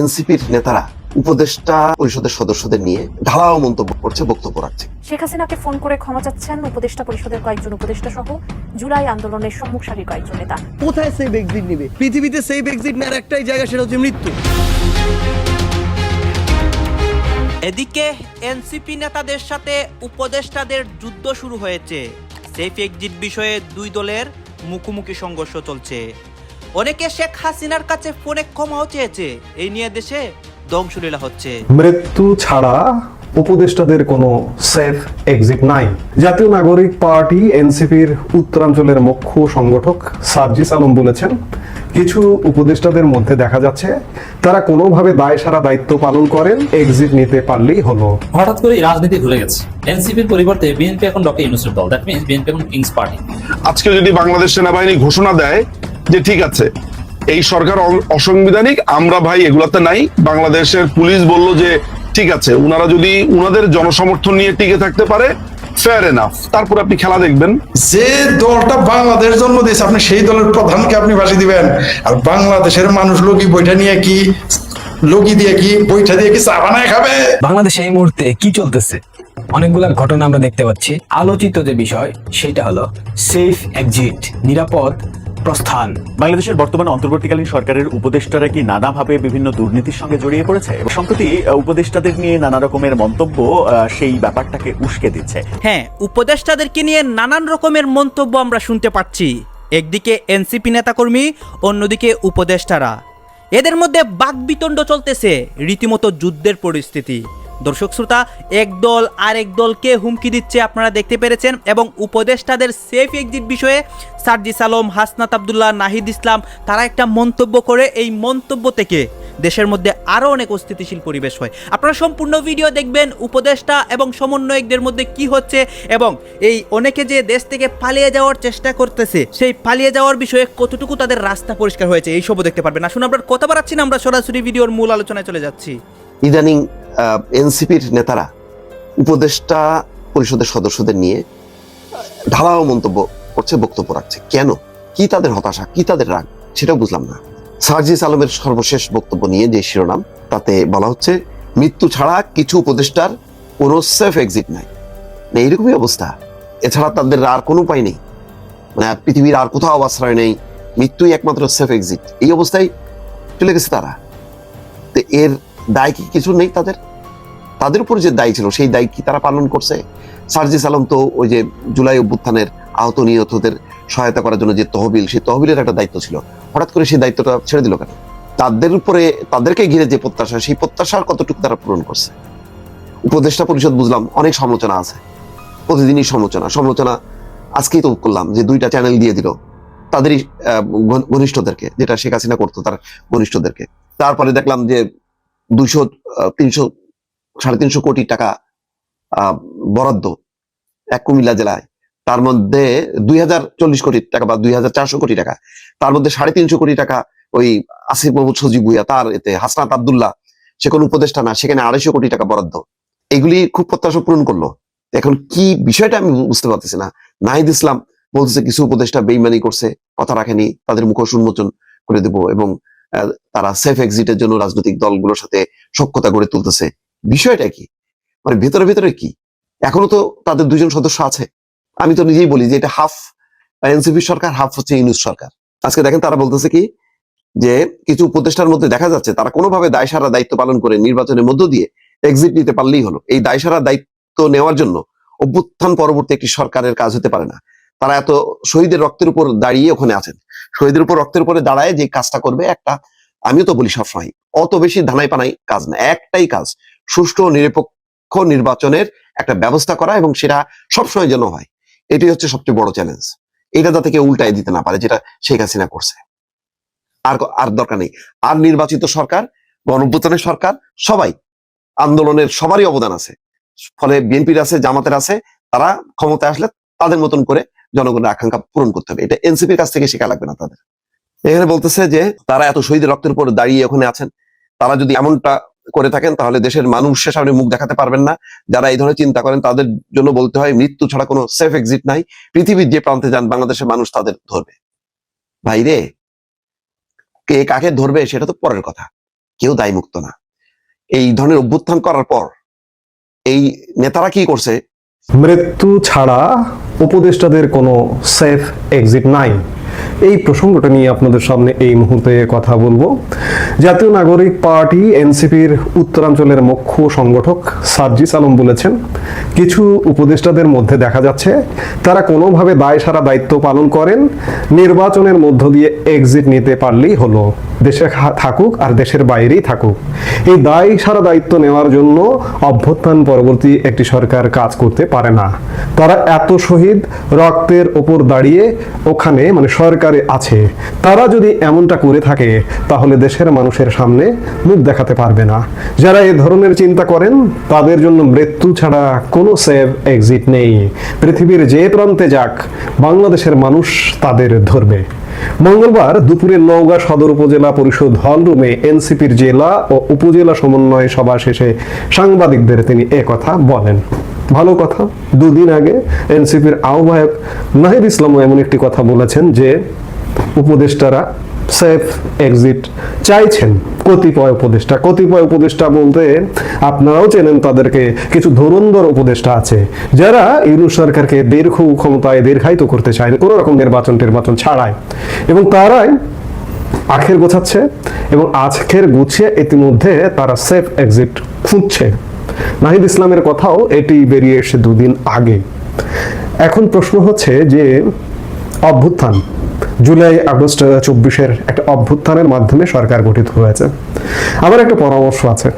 এনসিপির নেতারা উপদেষ্টা পরিষদের সদস্যদের নিয়ে ঢালাও মন্তব্য করছে বক্তব্য রাখছে। শেখ হাসিনাকে ফোন করে ক্ষমা চাচ্ছেন উপদেষ্টা পরিষদের কয়েকজন উপদেষ্টা সহ জুলাই আন্দোলনের সম্মুখ সারির কয়েকজন নেতা। কোথায় সেফ এক্সিট নিবে? পৃথিবীতে সেফ এক্সিট নেওয়ার একটাই জায়গা সেটা হচ্ছে মৃত্যু। এদিকে এনসিপি নেতাদের সাথে উপদেষ্টাদের যুদ্ধ শুরু হয়েছে। সেফ এক্সিট বিষয়ে দুই দলের মুখোমুখি সংঘর্ষ চলছে। অনেকে শেখ হাসিনার কাছে ফোনে ক্ষমাও চেয়েছে। এই নিয়ে দেশে ধ্বংসলীলা হচ্ছে। মৃত্যু ছাড়া উপদেষ্টাদের কোনো সেফ এক্সিট নাই। জাতীয় নাগরিক পার্টি এনসিপির উত্তরাঞ্চলের মুখ্য সংগঠক সার্জিস আলম বলেছেন কিছু উপদেষ্টাদের মধ্যে দেখা যাচ্ছে তারা কোনোভাবে দায় সারা দায়িত্ব পালন করেন এক্সিট নিতে পারলেই হলো। হঠাৎ করে রাজনীতি ভুলে গেছে। এনসিপির পরিবর্তে বিএনপি এখন ডক্টর ইউনুসের দল দ্যাট মিনস বিএনপি এখন কিংস পার্টি। আজকে যদি বাংলাদেশ সেনাবাহিনী ঘোষণা দেয় যে ঠিক আছে এই সরকার অসাংবিধানিক আমরা ভাই এগুলাতে নাই। বাংলাদেশের পুলিশ বলল যে ঠিক আছে উনারা যদি উনাদের জনসমর্থন নিয়ে টিকে থাকতে পারে ফেয়ার এনাফ তারপর আপনি খেলা দেখবেন। যে দলটা বাংলাদেশ জন্ম দিয়েছে আপনি সেই দলের প্রধানকে আপনি ফাঁসি দিবেন। আর বাংলাদেশের মানুষ লোকি বইটা নিয়ে কি লোকি দিয়ে কি বইটা দিয়ে কি চা বানায় খাবে? বাংলাদেশে এই মুহূর্তে কি চলতেছে? অনেকগুলা ঘটনা আমরা দেখতে পাচ্ছি। আলোচিত যে বিষয় সেটা হলো সেফ এক্সিট নিরাপদ প্রস্থান। বাংলাদেশের বর্তমান অন্তর্বর্তীকালীন সরকারের উপদেষ্টারা কি নানাভাবে বিভিন্ন দুর্নীতির সঙ্গে জড়িয়ে পড়েছে? সম্প্রতি উপদেষ্টাদের নিয়ে নানা রকমের মন্তব্য সেই ব্যাপারটাকে উস্কে দিচ্ছে। হ্যাঁ উপদেষ্টাদেরকে নিয়ে নানান রকমের মন্তব্য আমরা শুনতে পাচ্ছি। একদিকে এনসিপি নেতাকর্মী, অন্যদিকে উপদেষ্টারা। এদের মধ্যে বাকবিতণ্ড চলতেছে, রীতিমতো যুদ্ধের পরিস্থিতি। দর্শক শ্রোতা, এক দল আরেক দলকে হুমকি দিচ্ছে আপনারা দেখতে পেরেছেন এবং উপদেষ্টাদের সেফ এক্সিট বিষয়ে সার্জিস আলম, হাসনাত আবদুল্লাহ, নাহিদ ইসলাম, তারা একটা মন্তব্য করে এই মন্তব্য থেকে দেশের মধ্যে আরও অনেক অস্থিতিশীল পরিবেশ হয়। আপনারা সম্পূর্ণ ভিডিও দেখবেন উপদেষ্টা এবং সমন্বয়কদের মধ্যে কি হচ্ছে এবং এই অনেকে যে দেশ থেকে পালিয়ে যাওয়ার চেষ্টা করতেছে, সেই পালিয়ে যাওয়ার বিষয়ে কতটুকু তাদের রাস্তা পরিষ্কার হয়েছে, এই সবও দেখতে পারবেন। আসুন আমরা কথা বাড়াচ্ছি না, আমরা সরাসরি ভিডিওর মূল আলোচনায় চলে যাচ্ছি। ইদানিং এনসিপির নেতারা, উপদেষ্টা পরিষদের সদস্যদের নিয়ে ঢালাও মন্তব্য করছে, বক্তব্য রাখছে। কেন? কি তাদের হতাশা? কি তাদের রাগ? সেটাও বুঝলাম না। সার্জিস আলমের সর্বশেষ বক্তব্য নিয়ে যে শিরোনাম, তাতে বলা হচ্ছে, মৃত্যু ছাড়া কিছু উপদেষ্টার কোনো সেফ এক্সিট নাই। না এইরকমই অবস্থা। এছাড়া তাদের আর কোনো উপায় নেই। মানে পৃথিবীর আর কোথাও আশ্রয় নেই। মৃত্যুই একমাত্র সেফ এক্সিট। এই অবস্থায় চলে গেছে তারা। তো এর দায় কি কিছু নেই তাদের? তাদের উপর যে দায় ছিল, সেই দায় কি তারা পালন করছে? সার্জিস আলম তো ওই যে জুলাই অভ্যুত্থানের আহত নিহতদের সহায়তা করার জন্য যে তহবিল, সেই তহবিলের একটা দায়িত্ব ছিল। হঠাৎ করে সেই দায়িত্বটা ছেড়ে দিল কেন? তাদের উপরে, তাদেরকে ঘিরে যে প্রত্যাশা, সেই প্রত্যাশার কতটুকু তারা পূরণ করছে? উপদেষ্টা পরিষদ বুঝলাম, অনেক সমালোচনা আছে। প্রতিদিনই সমালোচনা সমালোচনা আজকেই তো করলাম যে দুইটা চ্যানেল দিয়ে দিল তাদেরই ঘনিষ্ঠদেরকে, যেটা শেখ হাসিনা করতো তার ঘনিষ্ঠদেরকে। তারপরে দেখলাম যে দুইশো তিনশো, সাড়ে তিনশো কোটি টাকা বরাদ্দ এক কুমিল্লা জেলায়। তার মধ্যে দুই হাজার চল্লিশ কোটি টাকা বা দুই হাজার চারশো কোটি টাকা। তার মধ্যে সাড়ে তিনশো কোটি টাকা ওই আসিফ মোহাম্মদ সজিব ভুইয়া, তার এতে হাসনাত আবদুল্লাহ, সে কোনো উপদেষ্টা না, সেখানে আড়াইশো কোটি টাকা বরাদ্দ। এগুলি খুব প্রত্যাশা পূরণ করল। এখন কি বিষয়টা আমি বুঝতে পারতেছি না। নাহিদ ইসলাম বলতেছে, কিছু উপদেষ্টা বেইমানি করছে, কথা রাখেনি, তাদের মুখোশ উন্মোচন করে দেব এবং তারা সেফ এক্সিটের জন্য রাজনৈতিক দলগুলোর সাথে সক্ষতা গড়ে তুলতেছে। বিষয়টা কি? মানে ভেতরে ভেতরে কি? এখনও তো তাদের দুজন সদস্য আছে। আমি তো নিজেই বলি যে এটা হাফ এনসিপি সরকার হাফ হচ্ছে ইউনুস সরকার। আজকে দেখেন তারা বলতেছে কি? যে কিছু উপদেষ্টার মধ্যে দেখা যাচ্ছে তারা কোনোভাবে দায়সারা দায়িত্ব পালন করে নির্বাচনের মধ্য দিয়ে এক্সিট নিতে পারলেই হলো। এই দায়সারা দায়িত্ব নেওয়ার জন্য অভ্যুত্থান পরবর্তী একটি সরকারের কাজ হতে পারে না। তারা এত শহীদের রক্তের উপর দাঁড়িয়ে ওখানে আছেন। শহীদের উপর রক্তের উপরে দাঁড়ায় যে কাজটা করবে একটা, আমিও তো বলি সবসময়, অত বেশি ধানাই পানাই কাজ না, একটাই কাজ, সুষ্ঠু নিরপেক্ষ নির্বাচনের একটা ব্যবস্থা করা এবং সেটা সবসময় যেন হয়। এটি হচ্ছে সবচেয়ে বড় চ্যালেঞ্জ এটা যাতে কেউ উল্টায় দিতে না পারে, যেটা শেখ হাসিনা করছে। আর আর দরকার নেই। আর নির্বাচিত সরকার গণভ্যুত্থানের সরকার, সবাই, আন্দোলনের সবারই অবদান আছে। ফলে বিএনপির আছে, জামাতের আছে, তারা ক্ষমতায় আসলে তাদের মতন করে জনগণের আকাঙ্ক্ষা পূরণ করতে হবে। এটা এনসিপির কাছ থেকে শেখা লাগবে না তাদের। এখানে বলতেছে যে, তারা এত শহীদের রক্তের উপর দাঁড়িয়ে ওখানে আছেন। তারা যদি এমনটা করে থাকেন, তাহলে দেশের মানুষের সামনে মুখ দেখাতে পারবেন না। যারা এই ধরনের চিন্তা করেন, তাদের জন্য বলতে হয়, মৃত্যু ছাড়া কোনো সেফ এক্সিট নাই। পৃথিবীর যে প্রান্তে যান, বাংলাদেশের মানুষ তাদের ধরবে। ভাইরে কে কাকে ধরবে, সেটা তো পরের কথা। কেউ দায়মুক্ত না। এই ধরনের অভ্যুত্থান করার পর, এই নেতারা কি করছে? মৃত্যু ছাড়া উপদেষ্টাদের কোনো সেফ এক্সিট নাই। এই প্রসঙ্গটা নিয়ে আপনাদের সামনে এই মুহূর্তে কথা বলব। জাতীয় নাগরিক পার্টি, এনসিপির উত্তরাঞ্চলের মুখ্য সংগঠক সার্জিস আলম বলেছেন, কিছু উপদেষ্টাদের মধ্যে দেখা যাচ্ছে, তারা কোনোভাবে দায় সারা দায়িত্ব পালন করেন, নির্বাচনের মধ্য দিয়ে এক্সিট নিতে পারলেই হলো। দেশে থাকুক আর দেশের বাইরেই থাকুক। এই দায় সারা দায়িত্ব নেওয়ার জন্য অভ্যুত্থান পরবর্তী একটি সরকার কাজ করতে পারে না। তারা এত শহীদ রক্তের ওপর দাঁড়িয়ে ওখানে মানে সরকারে আছে। তারা যদি এমনটা করে থাকে, তাহলে দেশের মানুষের সামনে মুখ দেখাতে পারবে না। যারা এ ধরনের চিন্তা করেন, তাদের জন্য মৃত্যু ছাড়া কোনো সেভ এক্সিট নেই। পৃথিবীর যে প্রান্তে যাক, বাংলাদেশের মানুষ তাদের ধরবে। মঙ্গলবার দুপুরে নওগাঁ সদর উপজেলা পরিষদ হল রুমে এনসিপির জেলা ও উপজেলা সমন্বয় সভা শেষে সাংবাদিকদের তিনি কথা বলেন। ভালো কথা, দুদিন আগে এনসিপির আহ্বায়ক নাহিদ ইসলামও এমন একটি কথা বলেছেন যে, উপদেষ্টারা সেফ এক্সিট চাইছেন কতিপয় উপদেষ্টা। কতিপয় উপদেষ্টা বলতে আপনারাও চেনেন তাদেরকে কিছু ধরুন্দর উপদেষ্টা আছে, যারা ইউনুস সরকারকে দীর্ঘ ক্ষমতায় দীর্ঘায়িত করতে চায় কোনো রকম নির্বাচন টির্বাচন ছাড়াই। এবং তারাই আখের গোছাচ্ছে এবং আজকের গুছিয়ে ইতিমধ্যে তারা সেফ এক্সিট খুঁজছে। নাহিদ ইসলামের কথাও এটি বেরিয়ে এসে দুদিন আগে। এখন প্রশ্ন হচ্ছে যে, অভ্যুত্থান জুলাই, আগস্ট চব্বিশের একটা অভ্যুত্থানের মাধ্যমে সরকার গঠিত হয়েছে। আমার একটা পরামর্শ আছে।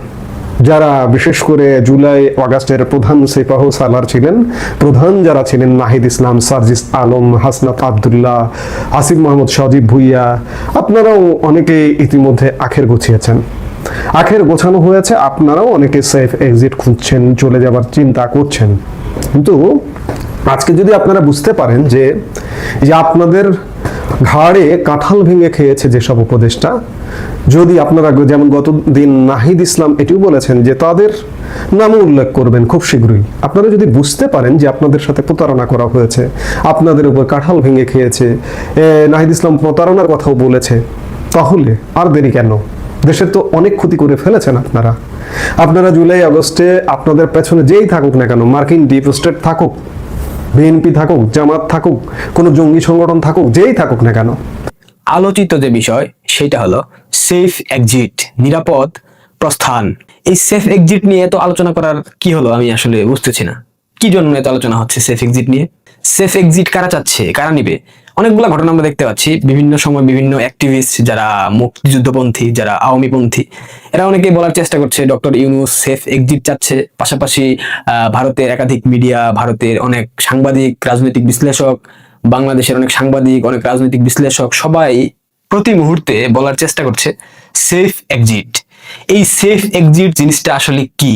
যারা বিশেষ করে জুলাই, আগস্টের প্রধান সিপাহ সালার ছিলেন, প্রধান যারা ছিলেন নাহিদ ইসলাম, সার্জিস আলম, হাসনাত আবদুল্লাহ, আসিফ মোহাম্মদ সজীব ভুইয়া, আপনারাও অনেকে ইতিমধ্যে আখের গুছিয়েছেন। আখের গোছানো হয়েছে, আপনারাও অনেকে সেফ এক্সিট খুঁজছেন, চলে যাবার চিন্তা করছেন। কিন্তু আজকে যদি আপনারা বুঝতে পারেন যে আপনাদের ঘাড়ে কাঁঠাল ভেঙে খেয়েছে যেসব উপদেষ্টা। যদি আপনারা যেমন গত দিন নাহিদ ইসলাম এটিও বলেছেন যে তাদের নাম উল্লেখ করবেন খুব শীঘ্রই। আপনারা যদি বুঝতে পারেন যে আপনাদের সাথে প্রতারণা করা হয়েছে, আপনাদের উপর কাঁঠাল ভেঙে খেয়েছে নাহিদ ইসলাম প্রতারণার কথাও বলেছে, তাহলে আর দেরি কেন? দেশের তো অনেক ক্ষতি করে ফেলেছেন আপনারা। আপনারা জুলাই আগস্টে আপনাদের পেছনে যেই থাকুক না কেন, মার্কিন ডিপ স্টেট থাকুক বিএনপি থাকুক, জামাত থাকুক, কোনো জঙ্গি সংগঠন থাকুক, যেই থাকুক না কেন। আলোচিত যে বিষয়, সেটা হলো সেফ এক্সিট, নিরাপদ প্রস্থান। এই সেফ এক্সিট নিয়ে এত আলোচনা করার কি হলো আমি আসলে বুঝতেছি না। কি জন্য এত আলোচনা হচ্ছে সেফ এক্সিট নিয়ে? সেফ এক্সিট কারা চাচ্ছে? কারা নিবে? অনেকগুলো ঘটনা আমরা দেখতে পাচ্ছি। বিভিন্ন সময় বিভিন্ন অ্যাক্টিভিস্ট যারা মুক্তিযুদ্ধপন্থী, যারা আওয়ামীপন্থী, এরা অনেকেই বলার চেষ্টা করছে ডক্টর ইউনুস সেফ এক্সিট চাচ্ছে। পাশাপাশি ভারতের একাধিক মিডিয়া ভারতের অনেক সাংবাদিক, রাজনৈতিক বিশ্লেষক, বাংলাদেশের অনেক সাংবাদিক, অনেক রাজনৈতিক বিশ্লেষক, সবাই প্রতি মুহূর্তে বলার চেষ্টা করছে সেফ এক্সিট এই সেফ এক্সিট জিনিসটা আসলে কি?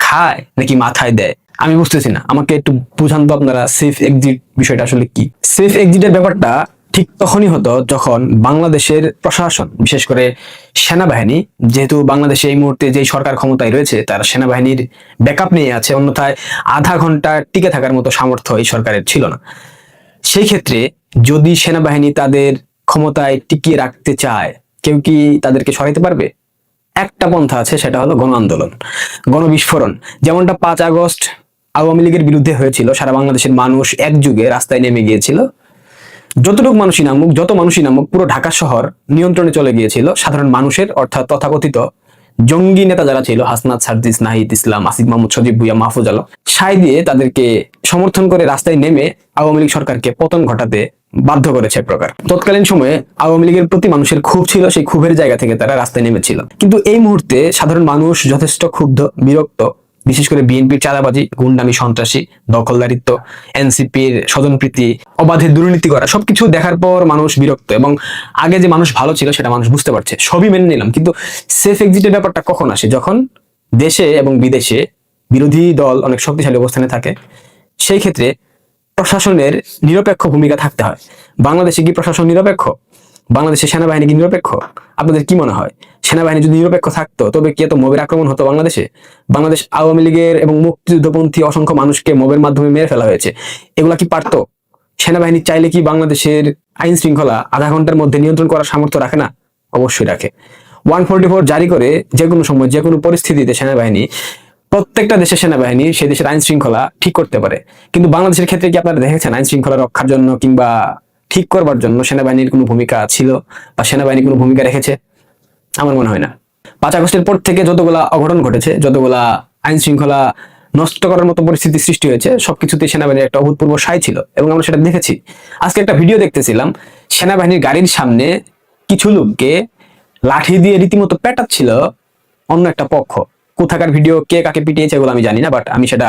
খায় নাকি মাথায় দেয়? আমি বুঝতেছি না। আমাকে একটু বুঝান তো আপনারা সেফ এক্সিট বিষয়টা আসলে কি? সেফ এক্সিটের ব্যাপারটা ঠিক তখনই হতো যখন বাংলাদেশের প্রশাসন, বিশেষ করে সেনাবাহিনী, যেহেতু বাংলাদেশে এই মুহূর্তে যে সরকার ক্ষমতায় রয়েছে, তার সেনাবাহিনীর ব্যাকআপ নিয়ে আছে, অন্যথায় আধা ঘণ্টা টিকে থাকার মতো সামর্থ্য এই সরকারের ছিল না। সেই ক্ষেত্রে যদি সেনাবাহিনী তাদের ক্ষমতায় টিকিয়ে রাখতে চায়, কেউ কি তাদেরকে সরাইতে পারবে? একটা পন্থা আছে, সেটা হলো গণ আন্দোলন গণবিস্ফোরণ। যেমনটা পাঁচ আগস্ট আওয়ামী লীগের বিরুদ্ধে হয়েছিল, সারা বাংলাদেশের মানুষ একযুগে রাস্তায় নেমে গিয়েছিল। যতটুকু মানুষই নামুক, যত মানুষই নামুক, পুরো ঢাকা শহর নিয়ন্ত্রণে চলে গিয়েছিল। সাধারণ মানুষের অর্থাৎ তথাকথিত জঙ্গি নেতা যারা ছিল, হাসনাত, সার্জিস, নাহিদ ইসলাম, আসিফ মাহমুদ, সজিব ভুইয়া, মাহফুজ আলম, সাই দিয়ে তাদেরকে সমর্থন করে রাস্তায় নেমে আওয়ামী লীগ সরকারকে পতন ঘটাতে বাধ্য করেছে প্রকার। তৎকালীন সময়ে আওয়ামী লীগের প্রতি মানুষের ক্ষোভ ছিল, সেই ক্ষোভের জায়গা থেকে তারা রাস্তায় নেমেছিল। কিন্তু এই মুহূর্তে সাধারণ মানুষ যথেষ্ট ক্ষুব্ধ, বিরক্ত বিশেষ করে বিএনপির চাঁদাবাজি, গুন্ডামি, সন্ত্রাসী, দখলদারিত্ব, এনসিপির স্বজনপ্রীতি, অবাধে দুর্নীতি করা, সবকিছু দেখার পর মানুষ বিরক্ত এবং আগে যে মানুষ ভালো ছিল সেটা মানুষ বুঝতে পারছে। সবই মেনে নিলাম। কিন্তু সেফ এক্সিটের ব্যাপারটা কখন আসে? যখন দেশে এবং বিদেশে বিরোধী দল অনেক শক্তিশালী অবস্থানে থাকে, সেই ক্ষেত্রে প্রশাসনের নিরপেক্ষ ভূমিকা থাকতে হয়। বাংলাদেশে কি প্রশাসন নিরপেক্ষ? বাংলাদেশের সেনাবাহিনী কি নিরপেক্ষ? আপনাদের কি মনে হয়? সেনাবাহিনী যদি নিরপেক্ষ থাকতো, তবে কি এত মোবের আক্রমণ হতো বাংলাদেশে? বাংলাদেশ আওয়ামী লীগের এবং মুক্তিযুদ্ধপন্থী অসংখ্য মানুষকে মোবের মাধ্যমে মেরে ফেলা হয়েছে। এগুলা কি পারতো? সেনাবাহিনী চাইলে কি বাংলাদেশের আইন শৃঙ্খলা আধা ঘণ্টার মধ্যে নিয়ন্ত্রণ করার সামর্থ্য রাখে না? অবশ্যই রাখে। ওয়ান ফোর্টি ফোর জারি করে যে কোনো সময়, যে কোনো পরিস্থিতিতে সেনাবাহিনী, প্রত্যেকটা দেশের সেনাবাহিনী সেই দেশের আইন শৃঙ্খলা ঠিক করতে পারে। কিন্তু বাংলাদেশের ক্ষেত্রে কি আপনারা দেখেছেন আইন শৃঙ্খলা রক্ষার জন্য কিংবা ঠিক করবার জন্য সেনাবাহিনীর কোনো ভূমিকা ছিল বা সেনাবাহিনী কোনো ভূমিকা রেখেছে? আমার মনে হয় না। পাঁচ আগস্টের পর থেকে যতগুলা অঘটন ঘটেছে, যতগুলা আইন শৃঙ্খলা নষ্ট করার মতো পরিস্থিতি সৃষ্টি হয়েছে সবকিছুতে সেনাবাহিনীর একটা অভূতপূর্ব সাই ছিল এবং আমরা সেটা দেখেছি। আজকে একটা ভিডিও দেখতেছিলাম, সেনাবাহিনীর গাড়ির সামনে কিছু লোককে লাঠি দিয়ে রীতিমতো পেটাচ্ছিল অন্য একটা পক্ষ। কোথাকার ভিডিও, কে কাকে পিটিয়েছে এগুলো আমি জানি না বাট আমি সেটা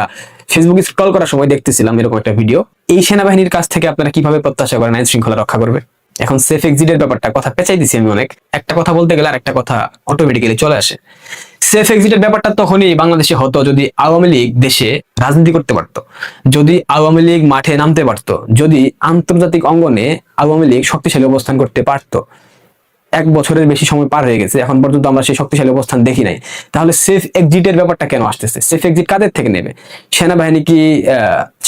ফেসবুকে স্ক্রল করার সময় দেখতেছিলাম এরকম একটা ভিডিও এই সেনাবাহিনীর কাছ থেকে আপনারা কীভাবে প্রত্যাশা করেন আইন শৃঙ্খলা রক্ষা করবে? এখন সেফ এক্সিটের ব্যাপারটা, কথা পেঁচাই দিছি আমি অনেক। একটা কথা বলতে গেলে আর একটা কথা অটোমেটিক্যালি চলে আসে। সেফ এক্সিটের ব্যাপারটা তখনই বাংলাদেশে হতো যদি আওয়ামী লীগ দেশে রাজনীতি করতে পারত। যদি আওয়ামী লীগ মাঠে নামতে পারত। যদি আন্তর্জাতিক অঙ্গনে আওয়ামী লীগ শক্তিশালী অবস্থান করতে পারত। এক বছরের বেশি সময় পার হয়ে গেছে, এখন পর্যন্ত আমরা সেই শক্তিশালী অবস্থান দেখি নাই। তাহলে সেফ এক্সিটের ব্যাপারটা কেন আসতেছে? সেফ এক্সিট কাদের থেকে নেবে? সেনাবাহিনী কি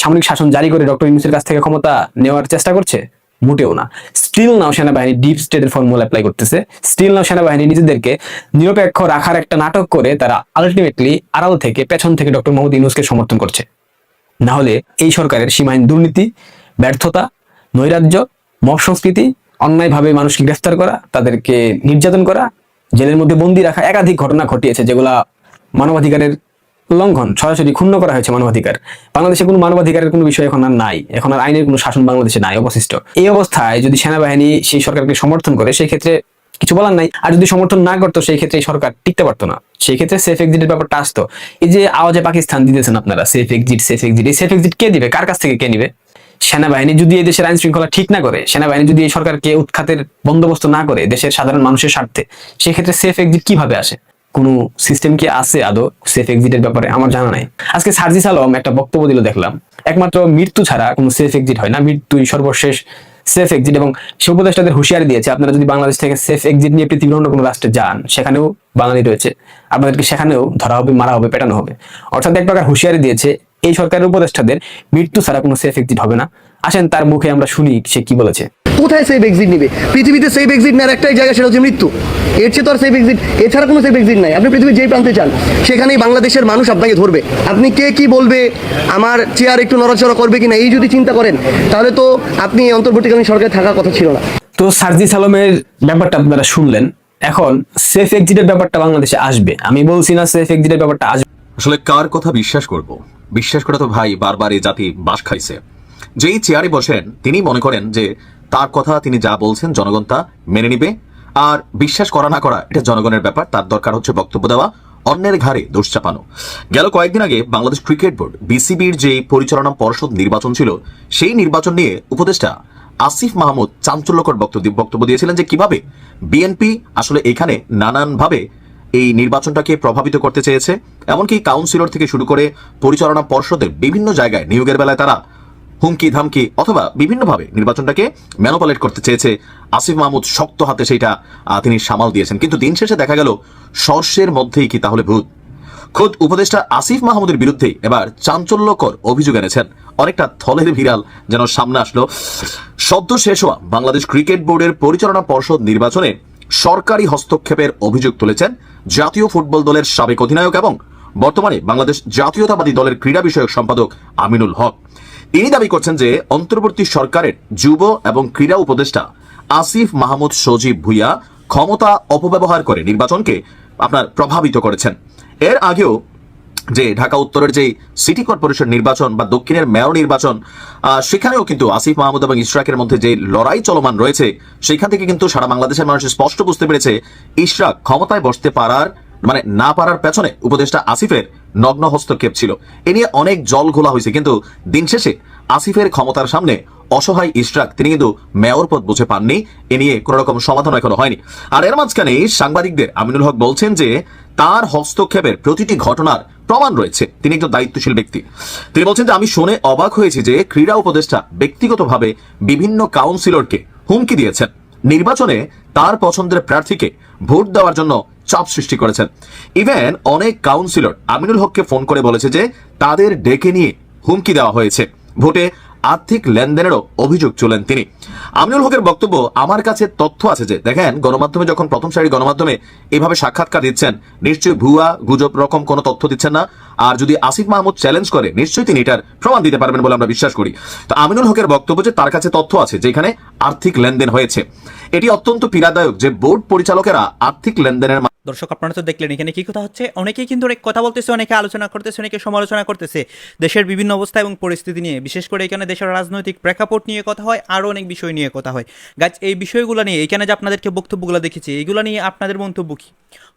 সামরিক শাসন জারি করে ডক্টর ইউনুসের কাছ থেকে ক্ষমতা নেওয়ার চেষ্টা করছে? মোটেও না। স্টিল নাও সেনাবাহিনী ডিপ স্টেটের ফর্মুলা অ্যাপ্লাই করতেছে। স্টিল নাও সেনাবাহিনী নিজেদেরকে নিরপেক্ষ রাখার একটা নাটক করে তারা আলটিমেটলি আড়াল থেকে, পেছন থেকে ডক্টর মোহাম্মদ ইউনুসকে সমর্থন করছে। না হলে এই সরকারের সীমাহীন দুর্নীতি, ব্যর্থতা, নৈরাজ্য মব সংস্কৃতি অন্যায়ভাবে মানুষকে গ্রেফতার করা, তাদেরকে নির্যাতন করা, জেলের মধ্যে বন্দি রাখা একাধিক ঘটনা ঘটিয়েছে যেগুলা মানবাধিকারের লঙ্ঘন, সরাসরি ক্ষুণ্ণ করা হয়েছে মানবাধিকার। বাংলাদেশে কোনো মানবাধিকারের কোনো বিষয় এখন আর নাই। এখন আর আইনের কোনো শাসন বাংলাদেশে নাই, অবশিষ্ট। এই অবস্থায় যদি সেনাবাহিনী সেই সরকারকে সমর্থন করে সেই ক্ষেত্রে কিছু বলার নাই। আর যদি সমর্থন না করতো সেই ক্ষেত্রে এই সরকার টিকতে পারতো না। সেই ক্ষেত্রে সেফ এক্সিটের ব্যাপারটা আসতো। এই যে আওয়াজে পাকিস্তান দিতেছেন আপনারা সেফ এক্সিট সেফ এক্সিট এই সেফ এক্সিট কে দিবে? কার কাছ থেকে কে নিবে? সেনাবাহিনী যদি এই দেশের আইন শৃঙ্খলা ঠিক না করে, সেনাবাহিনী যদি এই সরকারকে উৎখাতের বন্দোবস্ত না করে দেশের সাধারণ মানুষের স্বার্থে, সেক্ষেত্রে সেফ এক্সিট কীভাবে আসে? কোনো সিস্টেম কি আছে আদৌ সেফ এক্সিটের ব্যাপারে? আমার জানা নাই। আজকে সার্জিস আলম একটা বক্তব্য দিল, দেখলাম। একমাত্র মৃত্যু ছাড়া কোনো সেফ এক্সিট হয় না। মৃত্যুই সর্বশেষ সেফ এক্সিট এবং সে উপদেষ্টাদের হুঁশিয়ারি দিয়েছে, আপনারা যদি বাংলাদেশ থেকে সেফ এক্সিট নিয়ে পৃথিবীর অন্য কোনো রাষ্ট্রে যান, সেখানেও বাঙালি রয়েছে। আপনাদেরকে সেখানেও ধরা হবে, মারা হবে, পেটানো হবে। অর্থাৎ এক প্রকার হুঁশিয়ারি দিয়েছে এই সরকারের উপদেষ্টাদের মৃত্যু ছাড়া কোনো সেফ এক্সিট হবে না। আসেন তার মুখে আমরা শুনি সে কি বলেছে। কোথায় সেফ এক্সিট নিবে? পৃথিবীতে সেফ এক্সিট নেওয়ার একটাই জায়গা সেটা হচ্ছে মৃত্যু। এর চেয়ে তো আর সেফ এক্সিট এছাড়া কোনো সেফ এক্সিট নাই। আপনি পৃথিবীর যেই প্রান্তে চান সেখানেই বাংলাদেশের মানুষ আপনাকে ধরবে। আপনি কে কি বলবে আমার চেয়ার একটু নড়াচড়া করবে কিনা এই যদি চিন্তা করেন তাহলে তো আপনি এই অন্তর্বর্তীকালীন সরকারে থাকার কথা ছিল না। তো সার্জিস আলমের ব্যাপারটা আপনারা শুনলেন। এখন সেফ এক্সিটের ব্যাপারটা বাংলাদেশে আসবে। আমি বলছি না সেফ এক্সিটের ব্যাপারটা আসবে। আসলে কার কথা বিশ্বাস করব? বিশ্বাস করে তো ভাই বারবার এই জাতি বাস খাইছে। যেই চেয়ারে বসেন, তিনি মনে করেন যে তার কথা তিনি যা বলছেন জনগণ তা মেনে নিবে। আর বিশ্বাস করা না করা, এটা জনগণের ব্যাপার, তার দরকার হচ্ছে বক্তব্য দেওয়া, অন্যের ঘাড়ে দোষ চাপানো। গেল কয়েকদিন আগে বাংলাদেশ ক্রিকেট বোর্ড, বিসিবির যে পরিচালনা পর্ষদ নির্বাচন ছিল, সেই নির্বাচন নিয়ে উপদেষ্টা আসিফ মাহমুদ চাঞ্চল্যকর বক্তব্য বক্তব্য দিয়েছিলেন যে কীভাবে বিএনপি আসলে এখানে নানানভাবে এই নির্বাচনটাকে প্রভাবিত করতে চেয়েছে। এমনকি কাউন্সিলর থেকে শুরু করে পরিচালনা পর্ষদের বিভিন্ন জায়গায় নিয়োগের বেলায় তারা হুমকি, ধামকি অথবা বিভিন্নভাবে নির্বাচনটাকে ম্যানোপালেট করতে চেয়েছে। আসিফ মাহমুদ শক্ত হাতে সেইটা তিনি সামাল দিয়েছেন। কিন্তু দিন শেষে দেখা গেল, সর্ষের মধ্যেই কি তাহলে ভূত? খোদ উপদেষ্টা আসিফ মাহমুদের বিরুদ্ধে এবার চাঞ্চল্যকর অভিযোগ এনেছেন। অনেকটা থলের ভিড়াল যেন সামনে আসলো। সদ্য শেষ হওয়া বাংলাদেশ ক্রিকেট বোর্ডের পরিচালনা পর্ষদ নির্বাচনে সরকারি হস্তক্ষেপের অভিযোগ তুলেছেন জাতীয় ফুটবল দলের সাবেক অধিনায়ক এবং বর্তমানে বাংলাদেশ জাতীয়তাবাদী দলের ক্রীড়া বিষয়ক সম্পাদক আমিনুল হক। তিনি দাবি করছেন যে অন্তর্বর্তী সরকারের যুব এবং ক্রীড়া উপদেষ্টা আসিফ মাহমুদ সজীব ভুইয়া ক্ষমতা অপব্যবহার করে নির্বাচনকে আপনার প্রভাবিত করেছেন। এর আগেও যে ঢাকা উত্তরের যে সিটি কর্পোরেশন নির্বাচন বা দক্ষিণের মেয়র নির্বাচন সেখানেও কিন্তু আসিফ মাহমুদ এবং ইশরাকের মধ্যে যে লড়াই চলমান রয়েছে, সেখান থেকে কিন্তু সারা বাংলাদেশের মানুষ স্পষ্ট বুঝতে পেরেছে, ইশরাক ক্ষমতায় বসতে পারার মানে না পারার পেছনে উপদেষ্টা আসিফের নগ্ন হস্তক্ষেপ ছিল। এ নিয়ে অনেক জল ঘোলা হয়েছে, কিন্তু দিন শেষে আসিফের ক্ষমতার সামনে অসহায় ইশরাক, তিনি কিন্তু মেয়র পদ বুঝে পাননি। এ নিয়ে কোন রকম সমাধান এখনও হয়নি। আর এর মাঝখানে সাংবাদিকদের আমিনুল হক বলছেন যে, তার হস্তক্ষেপের প্রতিটি ঘটনার প্রমাণ রয়েছে। তিনি একজন দায়িত্বশীল ব্যক্তি। তিনি বলছেন যে, আমি শুনে অবাক হয়েছি যে, ক্রীড়া উপদেষ্টা ব্যক্তিগতভাবে বিভিন্ন কাউন্সিলরকে হুমকি দিয়েছেন। নির্বাচনে তার পছন্দের প্রার্থীকে ভোট দেওয়ার জন্য চাপ সৃষ্টি করেছেন। ইভেন অনেক কাউন্সিলর আমিনুল হককে ফোন করে বলেছে যে, তাদের ডেকে নিয়ে হুমকি দেওয়া হয়েছে। ভোটে আর্থিক লেনদেনেরও অভিযোগ চলেন তিনি। আমিনুল হকের বক্তব্য, আমার কাছে তথ্য আছে যে, দেখেন, গণমাধ্যমে যখন প্রথম সারি গণমাধ্যমে এভাবে সাক্ষাৎকার দিচ্ছেন, নিশ্চয়ই ভুয়া গুজব রকম কোনো তথ্য দিচ্ছেন না। আর যদি আসিফ মাহমুদ চ্যালেঞ্জ করে, নিশ্চয়ই তিনি এটার প্রমাণ দিতে পারবেন বলে আমরা বিশ্বাস করি। তো আমিনুল হকের বক্তব্য যে, তার কাছে তথ্য আছে যেখানে আর্থিক লেনদেন হয়েছে। এটি অত্যন্ত পীড়াদায়ক যে, বোর্ড পরিচালকেরা আর্থিক লেনদেনের দর্শক, আপনারা তো দেখলেন এখানে কি কথা হচ্ছে? অনেকেই কিন্তু অনেক কথা বলতেছে, অনেকে আলোচনা করতেছে, অনেকে সমালোচনা করতেছে। দেশের বিভিন্ন অবস্থা এবং পরিস্থিতি নিয়ে, বিশেষ করে এখানে দেশের রাজনৈতিক প্রেক্ষাপট নিয়ে কথা হয়, আরও অনেক বিষয় নিয়ে কথা হয়। গাছ এই বিষয়গুলো নিয়ে, এখানে যে আপনাদেরকে বক্তব্যগুলো দেখেছি এইগুলো নিয়ে আপনাদের মন্তব্য কি?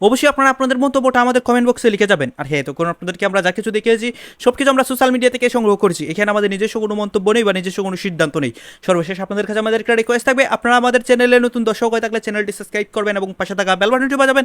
অবশ্যই আপনারা আপনাদের মন্তব্যটা আমাদের কমেন্ট বক্সে লিখে যাবেন। আর হ্যাঁ তো কোনো আপনাদেরকে আমরা যা কিছু দেখিয়েছি সব কিছু আমরা সোশ্যাল মিডিয়া থেকে সংগ্রহ করেছি। এখানে আমাদের নিজস্ব কোনো মন্তব্য নেই বা নিজস্ব কোনো সিদ্ধান্ত নেই। সর্বশেষ আপনাদের কাছে আমাদের একটা রিকোয়েস্ট থাকবে, আপনারা আমাদের চ্যানেলে নতুন দর্শক হয়ে থাকলে চ্যানেলটি সাবস্ক্রাইব করবেন এবং পাশে থাকা বেল বাটনটি বাজাবেন।